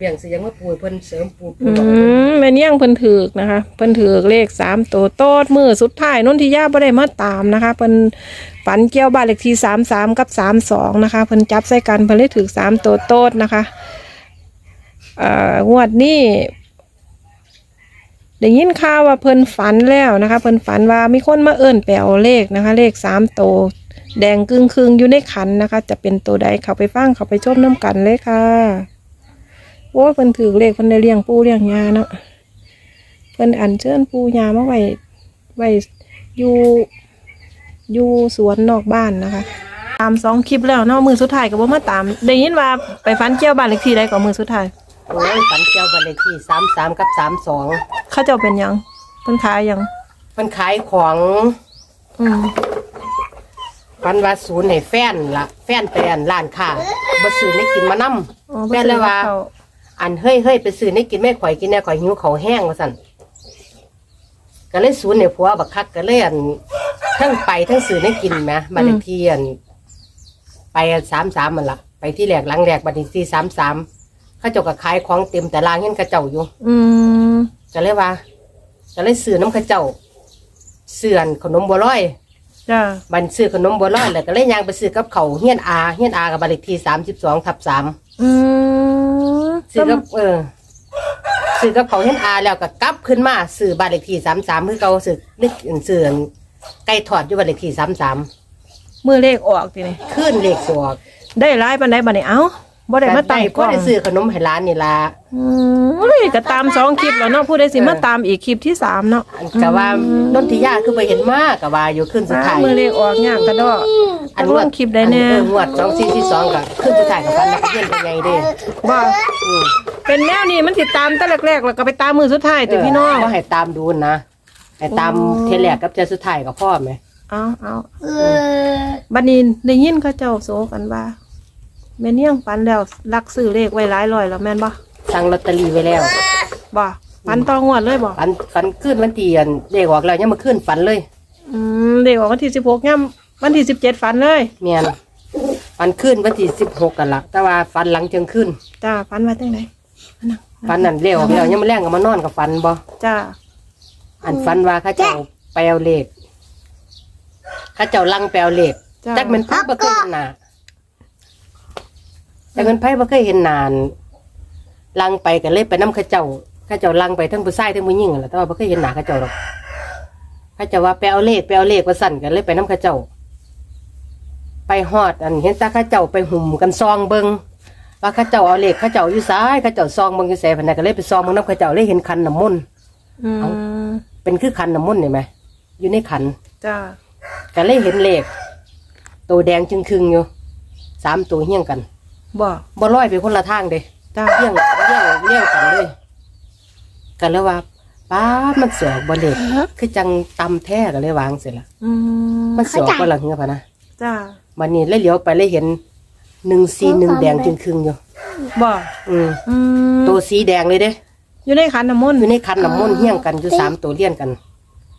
เบี่ยงสิยังว่าปูเพิ่นเสริมปูปูอืบอกมแม่นยังเพิ่นถือกนะคะ เพิ่นถือกเลขสามตัวโต๊ดมือสุดท้ายนนทิยาบ่ได้มาตามนะคะเพิ่นฝันเกี่ยวบ้านเลขที่สามสามกับสามสองนะคะเพิ่นจับใส่กันเพิ่นเลยถือสามตัวโต๊ดนะคะเอ่องวดนี้ได้ยินข่าวว่าเพิ่นฝันแล้วนะคะ เพิ่นฝันว่ามีคนมาเอิ่นแปลเลขนะคะ เลขสามตัวแดงกึ่งครึ่งอยู่ในขันนะคะ จะเป็นตัวใดเขาไปฟังเขาไปชมน้ำกันเลยค่ะ อ้ยเพิ่นถือเลขเพิ่นได้เลี้ยงปูเลี้ยงยาเนาะเพิ่นอัญเชิญปูยามาไว้ไว้อยู่อยู่สวนนอกบ้านนะคะ ตามสองคลิปแล้วเนาะมือสุดท้ายก็บ่มาตามได้ยินว่าไปฟันเกี่ยวบ้านเลขที่ใดก่อนมือสุดท้ายโอ้ยฝันเกี่ยวบันเลขที่สามสามกับสามสองเขาเจ้าเป็นหยังเพิ่นขายหยังเพิ่นขายของอืมฝันว่าศูนย์ให้แฟนละแฟนไปอันร้านค้าบ่ซื้อให้กินมานำอ๋อแม่นเลยว่าเขา อันเฮ้ยเฮ้ยไปซื้อให้กินแม่ข่อยกินแน่ข่อยหิวเขาวแห้งว่าซั่นก็เลยศูนย์ให้ผัวบักคักก็เลยอันทั้งไปทั้งซื้อให้กินแหมบัดเลขที่อันไปอัน33มันล่ะไปที่แรกหลังแรกบัดนี้ที่33เขาเจ้าก็ขายของเต็มแต่ลางเห็นเขาเจ้าอยู่ อืมก็เลยว่าก็เลยซื้อน้ำเข้าเจ้าเสื่อนขนมบัวลอยจ้าบันซื้อขนมบัวลอยแล้วก็เลยย่างไปซื้อกับเขาวเฮียนอาเฮียนอากับบัตรเลขที่สามสิบสองทับสามอืม ซื้อกับเออซื้อกับเขาวเฮียนอาแล้วก็กลับขึ้นมาซื้อบัตรเลขที่สามสามคือเขาซื้อนึกซื้อไก่ทอดอยู่บัตรเลขที่สามสามมือเลขออกทีนี่ขึ้นเลขสวกได้ร้ายปานใดบัดนี้เอ้า บ่ได้มาตามกก็ล้องได้ซื้อขนมให้ร้านนี่ละอืมเฮ้ยก็ตามสองคลิปแล้วเนาะผู้ใดสิมาตามอีกคลิปที่สามเนาะก็ว่านนทิยาคือไปเห็นมากกับว่าอยู่ขึ้นสุดท้าย มือเลขออกยากกระดอกอันลงคลิปได้แน่เอองวดสองสี่สี่สองกับขึ้นสุดท้ายกับฟันนักเรียนเป็นไงเด้ว่าอืมเป็นแนวนี้มันติดตามแต่แรกๆแล้วก็ไปตามมือสุดท้ายแต่พี่น้องก็ให้ตามดูนะให้ตามโอ้เทแลกกับเจสุดท้ายกับพ่อไหม เอาเอาบัดนี้ได้ยินเขาเจ้าโซกันว่า แม่นยังฝันแล้วลักซื้อเลขไว้หลายร้อยแล้วแม่นบ่สั่งลอตเตอรี่ไว้แล้วบ่ฝันต่องวดเลยบ่ฝันฝันขึ้นวันที่อันเลขออกแล้วยังมาขึ้นฝันเลยอืมเลขออกวันที่สิบหกย่ำวันที่สิบเจ็ดฝันเลยเมียนฝันขึ้นวันที่สิบหกกันละแต่ว่าฝันหลังเชิงขึ้นจ้าฝันว่าจังไดนั่งฝันนั่นเลขออกแล้วยังมาแรงกับมานอนกับฝันบ่จ้าอันฝันว่าเข้าเจ้าไปเอาเลขเข้าเจ้าลังไปเอาเลขจ้า จักเป็นไพ่บ่เคยเห็นหน้า จักเป็นไพ่บ่เคยเห็นหนานลังไปกันเลยไปน้ำเข้าเจ้าเข้าเจ้าลังไปทั้งผู้ชายทั้งผู้หญิงนั่นแหละแต่ว่าบ่เคยเห็นหน้าเข้าเจ้าหรอกเข้าเจ้าว่าไปเอาเลขไปเอาเลขว่าสั่นกันเลยไปน้ำเข้าเจ้า ไปฮอดอันเห็นตาเข้าเจ้าไปหุ่มกันซองเบิงว่าเข้าเจ้าเอาเลขเข้าเจ้าอยู่ซ้ายเข้าเจ้าซองเบิงอยู่แสพนนันก็เลยไปซองเบิงน้ำเข้าเจ้าเลยเห็นคันน้ำมนต์อืมเอาเป็นคือคันน้ำมนต์เห็นไหมอยู่ในขันจ้าก็เลยเห็นเลขตัวแดงจึงครึ่งๆอยู่สามตัวเฮี้ยงกัน บ่บ่ลอยไปคนละทางเด้จ้าเลี้ยงเลี้ยงเลี้ยงกันเลยกันแล้วว่าป้าดมันเสือกบ่เล็กคือจังตำแท้ก็เลยวางเสร็จละอืมมันเสือกบ่ละเงือพะนะจ้าวันนี้เลยเหลียวไปเลยเห็นหนึ่งสีหนึ่งแดงจึงครึ่งอยู่บ่อืมอืมตัวสีแดงเลยเด้อยู่ในขันน้ำมนต์อยู่ในคันน้ำมนต์เฮี้ยงกันอยู่สามตัวเลี้ยงกัน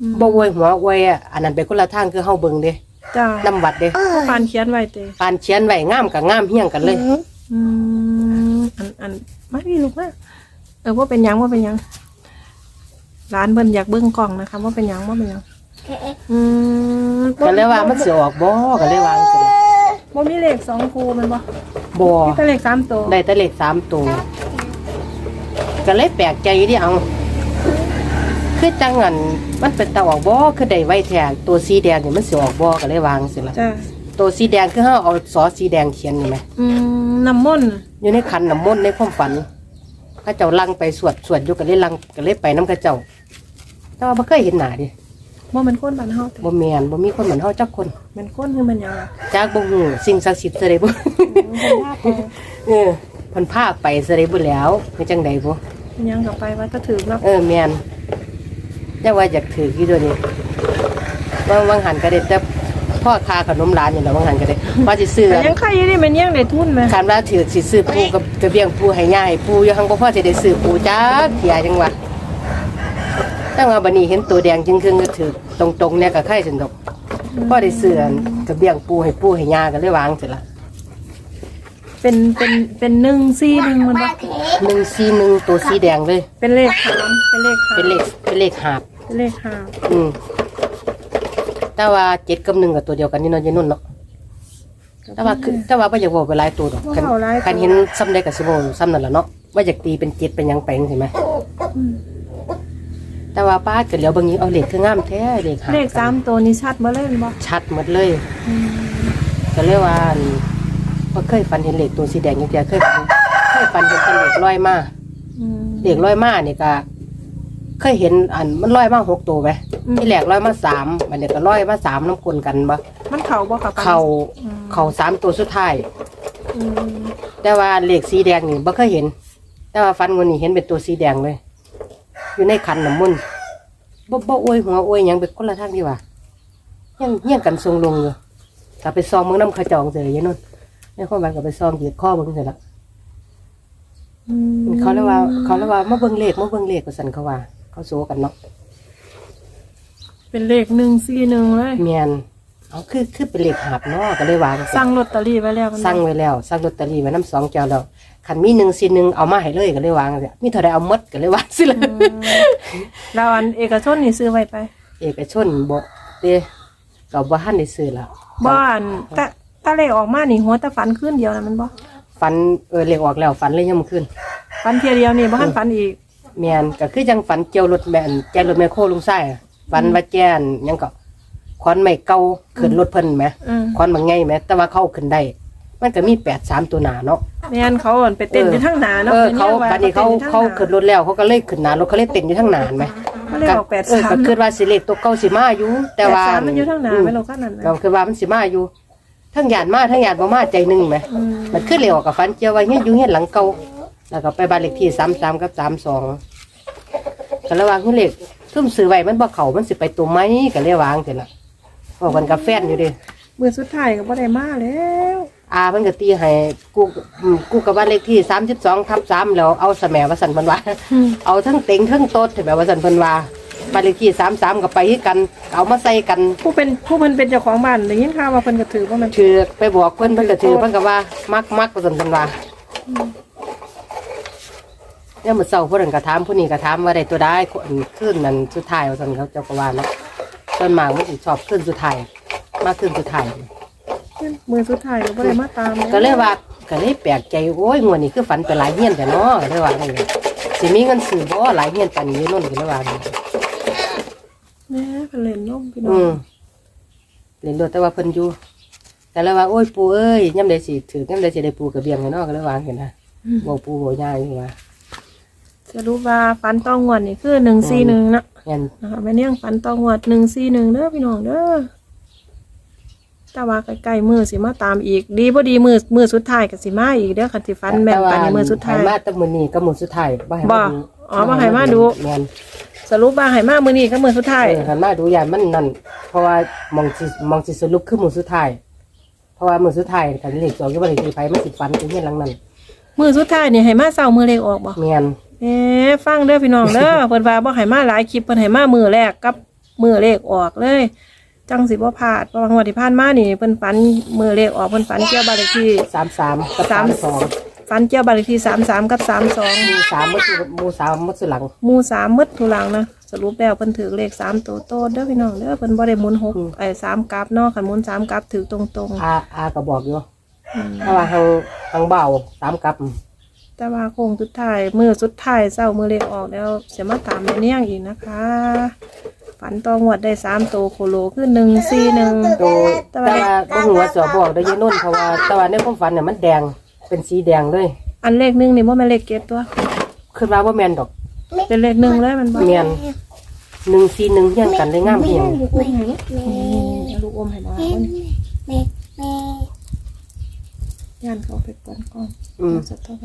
อืมบ่อวยหัวอวยอะอันนั้นไปคนละทางคือเฮาเบิ่งเด้ จ้าน้ำวัดเด้ปานเขียนไว้เตปานเชียนไว้งามกับงามเฮี้ยงกันเลยอืมอันอันไม่มีลูกนะเออว่าเป็นหยังว่าเป็นหยังร้านเบิ่นอยากเบิ่งกล่องนะคะว่าเป็นหยังว่าเป็นหยังอืมก็เลยว่ามันสิออกบ่ก็เลยวางสิบ่มีเลขสองคูแมันบ่บ่มีแต่เลขสามตัวได้แต่เลขสามตัวก็เลยแปลกใจที่เอา คือจังงันมันเป็นตาออกบ่คือได้ไว้แท้ตัวสีแดงนี่มันสิออกบ่ก็เลยวางสิละจ้าตัวสีแดงคือเฮาเอาซอสสีแดงเขียนนี่ไหมอืมน้ำมนต์อยู่ในขันน้ำมนต์ในความฝันเข้าเจ้าลังไปสวดสวดอยู่ก็เลยลังก็เลยไปน้ำเข้าเจ้า แต่ว่าบ่เคยเห็นหน้าดิบ่แมันก้นบ้านเฮาแต่บ่แม่นบ่มีคนเหมือนเฮาจักคนแมันก้นคือมันหยังล่ะจากบ่ฮู้สิ่งศักดิ์สิทธิ์ซะได้บ่เออเพันพาไปซะได้บ่แล้วเป็นจังไดบ่ มันหยังกับไปว่าก็ถือเนาะเออแม่น จังว่าอยากถือกี่ตัวนี้ว่างวางหันก็ได้แต่พ่อคาขนมร้านนี่แหละวางหันก็ได้ว่าสิซื้อแต่ยังใครอยู่นี่มันยังได้ทุนไหมคันว่าถือสิซื้อปูกับกระเบียงปูให้ย่ายปูอยู่หังบ่พอสิได้ซื้อปูจักเที่ยจังว่าแต่ว่าบัดนี้เห็นตัวแดงจึงครึ่งก็ถือตรงๆเนี่ยก็ไข่สินดอกพอได้ซื้ออันกระเบียงปูให้ปูให้ย่าก็เลยวางเสร็จละเป็นเป็นเป็นหนึ่งสี่หนึ่งมันบ่หนึ่งสีหนึ่งตัวสีแดงเลย เป็นเลขหามเป็นเลขหามเป็นเลขเป็นเลขหาบ เป็นเลขหามอืมแต่ว่าเจ็ดกับหนึ่งกับตัวเดียวกันนี่เนาะยายนุ่นเนาะแต่ว่าคือแต่ว่าไม่อยากบอกไปหลายตัวดอกคันคันเห็นซ้ำได้กับสิบโซ้ำนั่นแหละเนาะว่าอยากตีเป็นเจ็ดเป็นหยังแปลงใช่ไหมอืมแต่ว่าป้าเกิดแล้วบางนี้เอาเหล็กคืองามแท้เหล็กหาบเลขสามตัวนี้ชัดมาเลยบ่ชัดหมดเลย อืมก็เรียกว่าอันว่าเคยฟันเห็นเหล็กตัวสีแดงอย่างเดียวเคยฟันเคยฟันเห็นเป็นเหล็กลอยมา อืมเหล็กลอยมาเนี่ยก็ เคยเห็นอันมันลอยมาหกตัวไหมอืม ที่แหลกลอยมาสามมันเนี่ยก็ลอยมาสามน้ำกลนกันบ่มันเข่าบ่ค่ะเข่าอืมเข่าสามตัวสุดท้าย อืมแต่ว่าเหล็กสีแดงนี่บ่เคยเห็น แต่ว่าฟันวันนี้เห็นเป็นตัวสีแดงเลย อยู่ในขันน้ำมันต์บ่บ่อวยหัวอวยหยังเป็นคนละทางดีว่ายังเฮี้ยงกันทรงลงอยู่ถ้าไปซองเมืองน้ำขจองเสยอยางนั่นในข้อมันก็ไปซองเหยียดข้อเบิ่งเสร็จแล้วอืมเขาเรียกว่า เขาเรียกว่ามาเบิ่งเลขมาเบิ่งเลขก็สั่นเขาว่า เขาโซกันเนาะเป็นเลขหนึ่งสี่หนึ่งเลย เมียนเอาคือคือเป็นเลขหาบเนาะก็เลยวางสั่งลอตเตอรี่ไว้แล้วมันบ่สั่งไว้แล้วสั่งลอตเตอรี่ไว้น้ำสองแก้วแล้วคันมีหนึ่งสีหนึ่งเอามาให้เลยก็เลยวางเลยมีเท่าใดเอาหมดก็เลยวางสิเลยอืมแล้วอันเอกชนนี่ซื้อไว้ไป เอกชนบ่เด้ก็บ่ทันได้ซื้อแล้วบ้านแต่ถ้าเลขออกมานี่หัวแต่ฝันขึ้นเดียวนะมันบ่ฝันเออเลขออกแล้วฝันเลยยังมื้อคืนฝันเทียเดียวนี่บ่ทันฝันอีก แม่นก็คือจังฝันเกี่ยวรถแม่นแจรถแม่โคลุงไส้อะฝันว่าแจ้นหยังก็คอนไม่เก่าขึ้นรถเพิ่นแหมอืมคอนมันไงแหมแต่ว่าเขาเอาขึ้นได้ มันก็มี8 3ตัวหน้าเนาะ แม่นเขาอั่นไปเต้นอยู่ทางหน้าเนาะเออพิ่นเขารียกว่บัดนี้เขาต้เขาอยู่ทงหขึ้นรถแล้วเขาก็เลยขึ้นหน้ารถเขาเลยเต้นอยู่ทั้งหน้าเห็นไหมเขาเลยออกแปดเออสาก็มคิดว่าสิเลขตัวเก่าสิมาอยู่ แต่ว่าแปดสามมันอยู่ทางหน้าอืไม่รู้ขั้นนั้นนะก็คือว่ามันสิมาอยู่ทั้งหยาดมาทั้งหยาดบ่มาใจหนึงไหม อืมมันขึ้นเร็วกับฟันเจียวไว้เฮียนอยู่เฮียนหลังเก่า แล้วก็ไปบ้านเลขที่33กับ32ก็ระวังคือเลขทุ่มซื้อไว้มันบ่เข้ามันสิไปตัวไหมก็เลยวางจังล่ะบอกกันกับแฟนอยู่เดิมือสุดท้ายก็บ่ได้มาแล้วอาเพิ่นก็ตีให้กูอืมกูกับบ้านเลขที่32ทับ3แล้วเอาสแหมว่าซั่นเพิ่นว่าอืมเอาทั้งเต็งทั้งโต๊ดแบบว่าซั่นเพิ่นว่าบ้านเลขที่33ก็ไปคือกัน เอามาใส่กัน ผู้เป็นผู้เพิ่นเป็นเจ้าของบ้านได้ยินข่าวว่าเพิ่นก็ถือว่ามัน ถือไปบอกเพิ่นเพิ่นก็ถือเพิ่นก็ว่ามักมักว่าซั่นเพิ่นว่า เนี่ยามมื้อเช้าผู้นั้นก็ถามผู้นี้ก็ถามว่าได้ตัวใดคนขึ้นนั่นสุดท้ายว่าซั่นเขาเจ้าก็ว่าเนาะส่วนมากมันสิชอบขึ้นสุดท้ายมาขึ้นสุดท้ายมือสุดท้ายก็บ่ได้มาตามก็เลยว่าก็เลยแปลกใจโอ้ยงวดนี้คือฝันไปหลายเฮียนแต่เนาะก็เลยว่าอย่างนี้สิมีเงินซื้อบ่หลายเฮียนปานนี้นู่นก็เลยว่าอย่างนี้แม่เพิ่นเล่นนมพี่น้ออืงมเล่นโดดแต่ว่าเพิ่นอยู่แต่เลยว่าโอ้ยปูเอ้ยย่ำใดสิถือย่ำใดสิได้ปูกระเบียงกันเนาะก็เลยวางเห็นนะบอกปูบอกยายอยู่ว่า สรุปว่าฝันต้องงวดนี่คือ141นะเงี้ยนะคะแม่เนียงฝันต้องงวด141เด้อพี่น้องเด้อแต่ว่าใกล้ๆมือสิมาตามอีก ดีบ่ดีมือมือสุดท้ายก็สิมาอีกเด้อคันสิฝันแม่นปานนี้มือสุดท้ายให้มาแตะมือนี้ก็มือสุดท้ายบ่ให้บ่มาดูอ๋อบ่ให้มาดูแม่นสรุปว่าให้มามื้อนี้ก็มื้อสุดท้ายเออหันมาดูยายมันนั่นเพราะว่ามองสิมองสิสรุปคือมือสุดท้ายเพราะว่ามือสุดท้ายกันเลขสองอยู่บ่ได้สิไปมันสิฟันอยู่เฮียนหลังนั้นมื้อสุดท้ายนี่ให้มาเช้ามื้อเลขออกบ่แม่น เอ๊ะฟังเด้อพี่น้องเด้อ เพิ่นว่าบ่ให้มาหลายคลิปเพิ่นให้มามือแรกกับมือเลขออกเลย จังสิบ่พลาดเพราะว่างวดที่ผ่านมานี่เพิ่นฝันมือเลขออกเพิ่นฝันเกี่ยวบ้านเลขที่33กับสาม32ฝันเกี่ยวบ้านเลขที่33กับ32หมู่สามมือสุหมู่สามมือสุหลังหมู่3มึดทุลังนะสรุปแล้วเพิ่นถือเลข3ตัวโตดเด้อพี่น้องเด้อเพิ่นบ่ได้หมุนหกอืมไอ้3กลับเนาะคันหมุน3กลับถือตรงอาอาก็บอกอยู่ๆอืมถ้าว่าทางทางเบาตามกับ แต่ว่าโค้งสุดท้ายมือสุดท้ายเช้ามือเลขออกแล้วจะมาตามแม่เนียงอีกนะคะ ฝันตองวดได้3ตัวโคโลคือ141โตแต่ว่าบ่ฮู้ว่าจะบอกได้ยินนู่นเพราะว่าแต่ว่าในความฝันเนี่ยมันแดงเป็นสีแดงเลยอันเลขหนึ่งนี่ว่ามันเลขเก็บตัวคิดว่าบ่แม่นดอกเป็นเลขหนึ่งเลยมันบอกแม่น141เฮียงกันได้งามเฮียงลูกอมให้มา ย่านเขาไปก่อนก่อนอืม จะต้องไป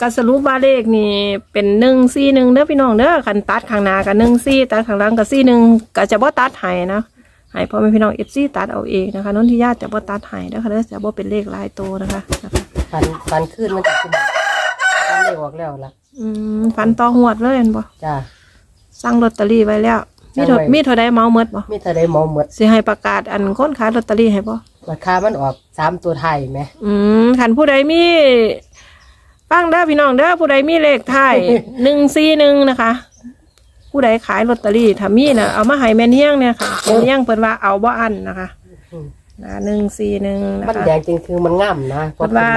การสรุปว่าเลขนี่เป็นหนึ่งสี่หนึ่งเด้อพี่น้องเด้อขันตัดข้างหน้ากับหนึ่งสี่ตัดข้างหลังกับสี่หนึ่งก็จะบ่ตัดให้นะให้พ่อแม่พี่น้องเอฟซีตัดเอาเองนะคะนนทิยาจะบ่ตัดให้นะคะเด้อจะบ่เป็นเลขหลายตัวนะคะนะคะฝันฝันขึ้นมันจะขึ้นฝันได้ออกแล้วล่ะอืมฟันต่อหวดเลยเห็นบ่จ้า สั่งลอตเตอรี่ไว้แล้ว มีเท่าสั่งไว้ มีเท่าใดเมาเมดบ่มีเท่าใดเมาหมดสิให้ประกาศอันค้นขายลอตเตอรี่ให้บ่ ราคามันออกสามตัวไทยไหม อืมขันผู้ใดมีฟังเด้อพี่น้องเด้อผู้ใดมีเลขไทาย หนึ่งสี่หนึ่งนะคะ ผู้ใดขายลอตเตอรี่ถ้ามีนะเอามาให้แม่นเฮียงเนี่ยค่ะแม่นเฮียงเพิ่นว่าเอาบ่อันนะคะอืม นะหนึ่งสี่หนึ่งนะมันคะแดงจริงคือมันง่ำนะเพราะว่า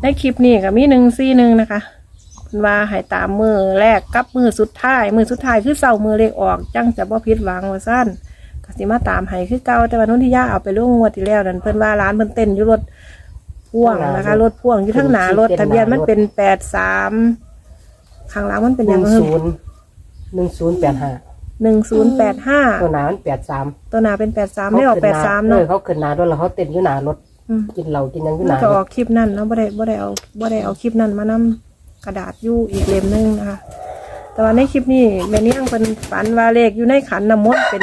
ในคลิปนี้ก็มีหนึ่งสี่หนึ่งนะคะเพิ่นว่าให้ตามมือแรกกับมือสุดท้าย มือสุดท้ายคือเสามือเลขออก จังจะบ่ผิดหวังว่าสั้น ก็สิมาตามให้คือเก่าแต่ว่านุ่นที่ย่าเอาไปล่วงงวดที่แล้วนั่นเพิ่นว่าร้านเพิ่นเต้นอยู่รถพ่วงนะคะรถพ่วงอยู่ทั้งหน้ารถทะเบียนมันเป็นแปดสามข้างหลังมันเป็นหอย่านึ่งงอื่นศูนย์หนึ่งศูนย์แปดห้าหนึ่งศูนย์แปดห้าตัวหนามันแปดสามตัวหนาเป็นแปดสามได้ออกแปดสามเอเนาะอเขาขึ้นหนาด้วยแล้วเขาเต้นอยู่หนารถอืมกินเหล้ากินหยังอยู่มัหนนาก็รออถกคลิปนั่นเนาะบ่ได้บ่ได้เอาบ่ได้เอาคลิปนั้นมานำกระดาษอยู่อีกเล่มหนึงนะคะแต่ว่าในคลิปนี้แม่เนียงเป็นฝันว่าเลขอยู่ในขันน้ำมนต์เป็น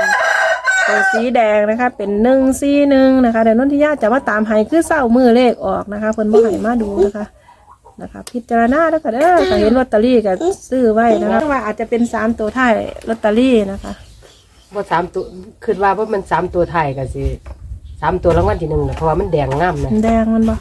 ตัวสีแดงนะคะ เป็นหนึ่งสีหนึ่งนะคะเดี๋ยวนนทิยาจะมาตามให้คือเศร้ามือเลขออกนะคะเพิ่นบ่ให้มาดูนะคะนะคะพิจารณาแล้วก็เด้อถ้าเห็นลอตเตอรี่ก็ซื้อไว้นะคะว่าอาจจะเป็นสามตัวท้ายลอตเตอรี่นะคะว่าสามตัวคิดว่าว่ามันสามตัวไทยกันสิสามตัวรางวัลที่หนึ่งน่ะเพราะว่ามันแดงง่ำนะแดงมันบ่